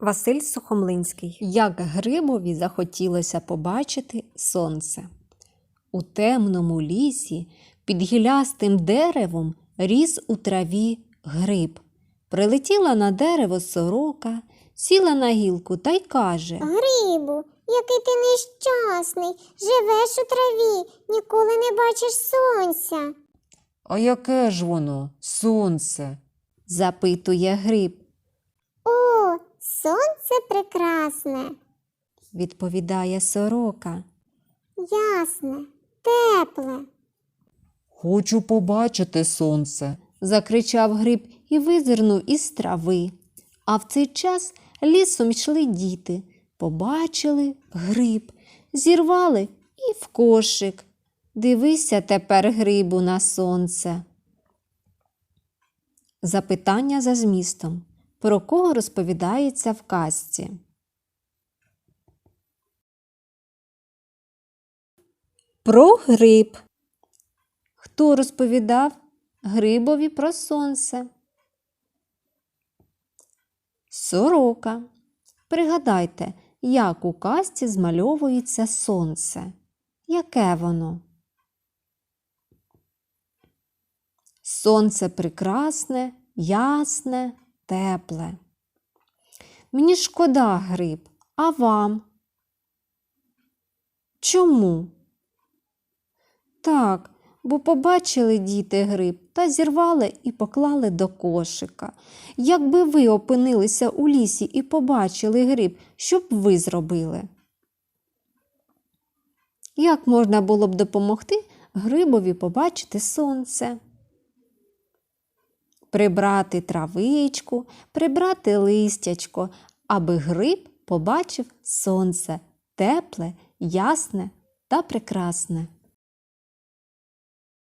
Василь Сухомлинський. Як грибові захотілося побачити сонце. У темному лісі під гілястим деревом ріс у траві гриб. Прилетіла на дерево сорока, сіла на гілку та й каже Грибу, який ти нещасний, живеш у траві, ніколи не бачиш сонця. А яке ж воно, сонце? запитує гриб, сонце прекрасне, відповідає сорока. ясне, тепле. Хочу побачити сонце. закричав гриб і визирнув із трави. А в цей час лісом йшли діти, побачили гриб, зірвали і в кошик. Дивися тепер грибу на сонце. Запитання за змістом. Про кого розповідається в казці? Про гриб. Хто розповідав грибові про сонце? Сорока. Пригадайте, як у казці змальовується сонце. Яке воно? Сонце прекрасне, ясне, тепле. Мені шкода гриб, а вам? Чому? Так, бо побачили діти гриб та зірвали і поклали до кошика. Якби ви опинилися у лісі і побачили гриб, що б ви зробили? Як можна було б допомогти грибові побачити сонце? Прибрати травичку, прибрати листячко, аби гриб побачив сонце тепле, ясне та прекрасне.